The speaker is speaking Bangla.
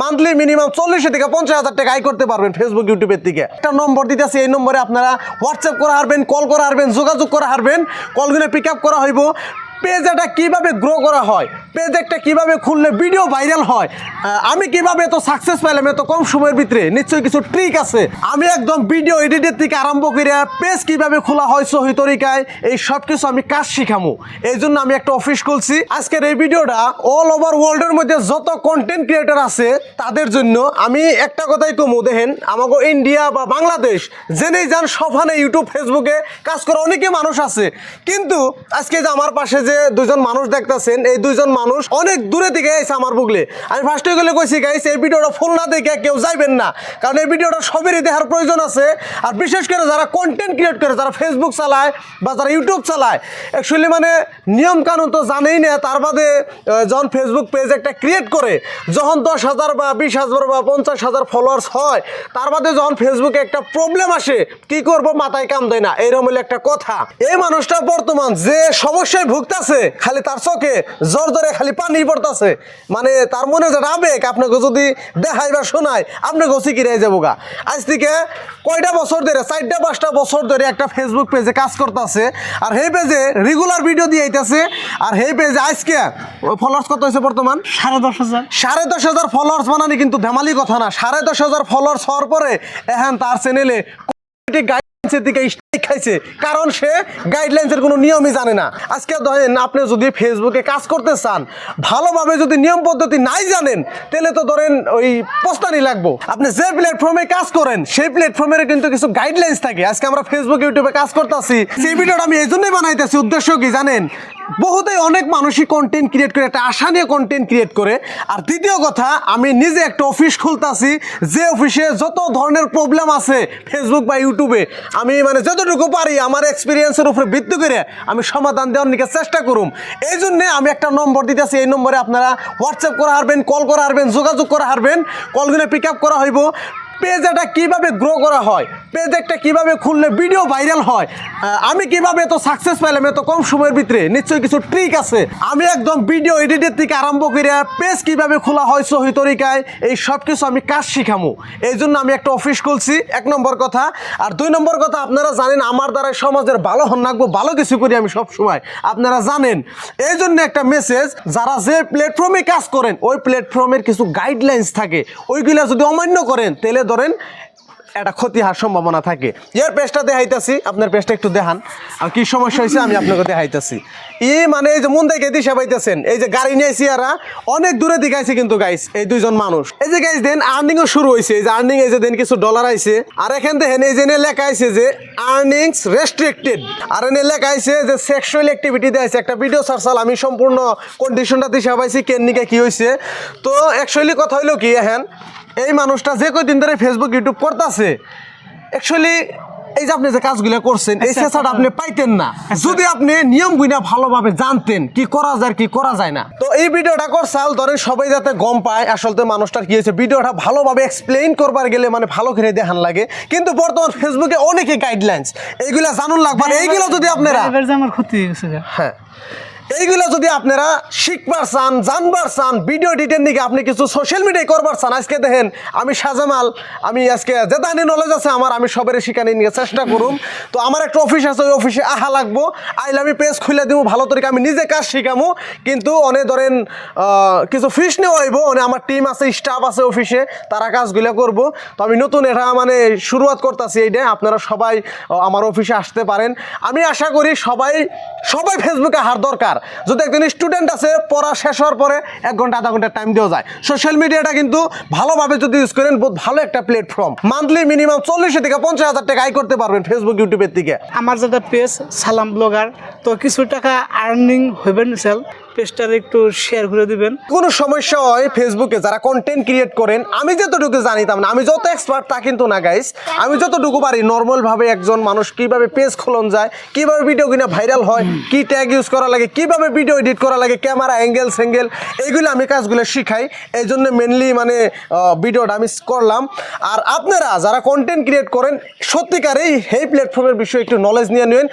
মান্থলি মিনিমাম চল্লিশ থেকে পঞ্চাশ হাজার টাকা আয় করতে পারবেন ফেসবুক ইউটিউবের থেকে একটা নম্বর দিতেছি, এই নম্বরে আপনারা হোয়াটসঅ্যাপ করা হারবেন কল করা হারবেন, যোগাযোগ করা হারবেন। কলগুলো পিক আপ করা হইব। পেজ এটা কীভাবে গ্রো করা হয় পেজ একটা কীভাবে খুললে ভিডিও ভাইরাল হয় আমি কীভাবে এত সাকসেস পাইলাম এত কম সময়ের ভিতরে, নিশ্চয়ই কিছু ট্রিক আছে। আমি একদম ভিডিও এডিটের থেকে আরম্ভ করে পেজ কীভাবে খোলা হয়, সহি তরিকায়, এই সব কিছু আমি কাজ শিখামো। এই জন্য আমি একটা অফিস খুলছি। আজকের এই ভিডিওটা অল ওভার ওয়ার্ল্ডের মধ্যে যত কন্টেন্ট ক্রিয়েটর আছে, তাদের জন্য আমি একটা কথাই কমু, দেখেন আমাকে ইন্ডিয়া বা বাংলাদেশ জেনেই যান সফানে ইউটিউব ফেসবুকে কাজ করা অনেকে মানুষ আছে। কিন্তু আজকে যে আমার পাশে যে দুজন মানুষ দেখতেছেন, এই দুইজন মানুষ অনেক দূরে থেকে এসে আমার বুকলে আমি ফার্স্টে গেলে কইছি গাইস এই ভিডিওটা ফুল না দেখে কেউ যাইবেন না। কারণ এই ভিডিওটা সবেরই দেখার প্রয়োজন আছে। আর বিশেষ করে যারা কন্টেন্ট ক্রিয়েট করে, যারা ফেসবুক চালায় বা যারা ইউটিউব চালায় অ্যাকচুয়ালি মানে নিয়ম কানুন তো জানেই না, তার বাদে যখন ফেসবুক পেজ একটা ক্রিয়েট করে, যখন দশ হাজার বা বিশ হাজার বা পঞ্চাশ হাজার ফলোয়ার্স হয়, তার বাদে যখন ফেসবুকে একটা প্রবলেম আসে, কি করব? মাথায় কাম দেয় না। এইরকম একটা কথা। এই মানুষটা বর্তমান যে সমস্যায় ভুগতাছে খালি তার চোখে জ্বর ধরে খালি পানি পড়তাছে। মানে তার মনে যেটা আবেগ আপনাকে যদি দেখাই বা শোনায় আপনাকে সিকিরাই যাব গা আজ থেকে কয়টা বছর ধরে চারটা পাঁচটা বছর ধরে একটা ফেসবুক পেজে কাজ করতেছে আর সেই পেজে রেগুলার ভিডিও দিয়ে আইতেছে আর সেই পেজে আজকে ফলোয়ার্স কত হয়েছে বর্তমান? সাড়ে দশ হাজার। সাড়ে দশ হাজার ফলোয়ার্স বানানি কিন্তু ধেমালি কথা না সাড়ে দশ হাজার ফলোয়ার্স হওয়ার পরে এখন তার চ্যানেলে খাইছে, কারণ সে গাইডলাইন্সের কোনো নিয়মই জানে না। আজকে ধরেন আপনি যদি ফেসবুকে কাজ করতে চান, ভালোভাবে যদি নিয়ম পদ্ধতি নাই জানেন, তাহলে তো ধরেন ওই পোস্টারই লাগবো। আপনি যে প্ল্যাটফর্মে কাজ করেন, সেই প্ল্যাটফর্মের কিন্তু কিছু গাইডলাইন্স থাকে। আজকে আমরা ফেসবুক ইউটিউবে কাজ করতেছি। সেই ভিডিওটা আমি এই জন্যই বানাইতেছি, উদ্দেশ্য কি জানেন? বহুতেই অনেক মানুষই কন্টেন্ট ক্রিয়েট করে, একটা আশা নিয়ে কন্টেন্ট ক্রিয়েট করে। আর দ্বিতীয় কথা, আমি নিজে একটা অফিস খুলতাছি, যে অফিসে যত ধরনের প্রবলেম আছে ফেসবুক বা ইউটিউবে আমি মানে যতটুকু পারি আমার এক্সপিরিয়েন্সের উপরে ভিত্তি করে আমি সমাধান দেওয়ার নিকে চেষ্টা করুম। এই জন্যে আমি একটা নম্বর দিতেছি, এই নম্বরে আপনারা হোয়াটসঅ্যাপ করা হারবেন কল করা হারবেন, যোগাযোগ করা হারবেন কলগুলো পিক আপ করা হইব। পেজ এটা কীভাবে গ্রো করা হয় পেজ একটা কীভাবে খুললে ভিডিও ভাইরাল হয় আমি কীভাবে এত সাকসেস পাইলাম এত কম সময়ের ভিতরে, নিশ্চয়ই কিছু ট্রিক আছে। আমি একদম ভিডিও এডিটের থেকে আরম্ভ করে পেজ কীভাবে খোলা হয়, সহি তরিকায়, এই সব কিছু আমি কাজ শিখামু। এই জন্য আমি একটা অফিস খুলছি, এক নম্বর কথা। আর দুই নম্বর কথা, আপনারা জানেন, আমার দ্বারা সমাজের ভালো হন রাখব ভালো কিছু করি আমি সব সময় আপনারা জানেন। এই জন্য একটা মেসেজ যারা যে প্ল্যাটফর্মে কাজ করেন, ওই প্ল্যাটফর্মের কিছু গাইডলাইন্স থাকে। ওইগুলা যদি অমান্য করেন, তাহলে ধরেন, একটা ক্ষতি হওয়ার সম্ভাবনা থাকে। এর পেজটা দেখাইতেছি, আপনার পেজটা একটু দেখান। আর কি সমস্যা হয়েছে, আমি আপনাকে দেখাইতেছি। ই মানে এই যে মন থেকে দিশা পাইতেছেন, এই যে গাড়ি নিয়ে এরা অনেক দূরে দিকাইছে কিন্তু গাইস এই দুইজন মানুষ। এই যে গাইস দেন আর্নিংও শুরু হয়েছে এই যে আর্নিং এই যে দেন কিছু ডলার আইছে। আর এখান দেখেন, এই যে এনে লেখা আছে যে আর্নিংস রেস্ট্রিক্টেড আর এনে লেখা আছে যে সেক্সুয়াল অ্যাক্টিভিটি দেখাইছে একটা ভিডিও সার্চাল আমি সম্পূর্ণ কন্ডিশনটা দিশা পাইছি, কেন নিকে কি হয়েছে তো অ্যাকচুয়ালি কথা হইল কি এখন এই মানুষটা যে কয়দিন ধরে ফেসবুক ইউটিউব করতেছে অ্যাকচুয়ালি এই যে আপনি যে কাজগুলো করছেন এই আচ্ছা, সেসাটা আপনি পাইতেন না। যদি আপনি নিয়ম গুইনা ভালোভাবে জানতেন কি করা যায় কি করা যায় না। তো এই ভিডিওটা করছাল ধরেন সবাই যাতে গম পায় আসলে মানুষটার কি হয়েছে ভিডিওটা ভালোভাবে এক্সপ্লেইন করবার গেলে মানে ভালো করে দেখান লাগে। কিন্তু বর্তমান ফেসবুকে অনেকে গাইডলাইন্স এইগুলা জানুন লাগবে আর এইগুলো যদি আপনারা আমার ক্ষতি হয়ে হ্যাঁ। এইগুলো যদি আপনারা শিখবার চান, জানবার চান ভিডিও এডিটের দিকে আপনি কিছু সোশ্যাল মিডিয়ায় করবার চান, আজকে দেখেন আমি সাজামাল, আমি আজকে যেদানি নলেজ আছে আমার, আমি সবের শিখানি নিয়ে চেষ্টা করুম। তো আমার একটা অফিস আছে, ওই অফিসে আহা লাগবো। আইলে আমি পেজ খুলে দিব ভালো তরিকা আমি নিজে কাজ শিখামু। কিন্তু অনেক ধরেন কিছু ফিস নেওয়া হইব অনেক আমার টিম আছে স্টাফ আছে অফিসে তারা কাজগুলো করব। তো আমি নতুন এটা মানে শুরুয়াত করতেছি এইটা, আপনারা সবাই আমার অফিসে আসতে পারেন। আমি আশা করি সবাই সবাই ফেসবুকে হার দরকার। যদি একজন স্টুডেন্ট আছে পড়া শেষ হওয়ার পরে এক ঘণ্টা আধা ঘণ্টা টাইম দেওয়া যায়। সোশ্যাল মিডিয়াটা কিন্তু ভালোভাবে যদি ইউজ করেন বহুত ভালো একটা প্ল্যাটফর্ম মান্থলি মিনিমাম চল্লিশ থেকে পঞ্চাশ হাজার টাকা আয় করতে পারবেন ফেসবুক ইউটিউবের থেকে আমার যেটা পেজ সালাম ব্লগার তো কিছু টাকা আর্নিং হইবেন স্যার পেজটার একটু শেয়ার করে দিবেন। কোনো সমস্যা হয় ফেসবুকে যারা কন্টেন্ট ক্রিয়েট করেন আমি যতটুকু জানিতাম না আমি যত এক্সপার্ট তা কিন্তু না গাইস আমি যতটুকু পারি নর্মালভাবে একজন মানুষ কীভাবে পেজ খোলন যায় কীভাবে ভিডিও কিনা ভাইরাল হয় কি ট্যাগ ইউজ করা লাগে কীভাবে ভিডিও এডিট করা লাগে, ক্যামেরা অ্যাঙ্গেল স্যাঙ্গেল এইগুলো আমি কাজগুলো শিখাই। এই জন্য মেনলি মানে ভিডিওটা আমি করলাম। আর আপনারা যারা কন্টেন্ট ক্রিয়েট করেন, সত্যিকারেই এই প্ল্যাটফর্মের বিষয়ে একটু নলেজ নিয়ে নেন।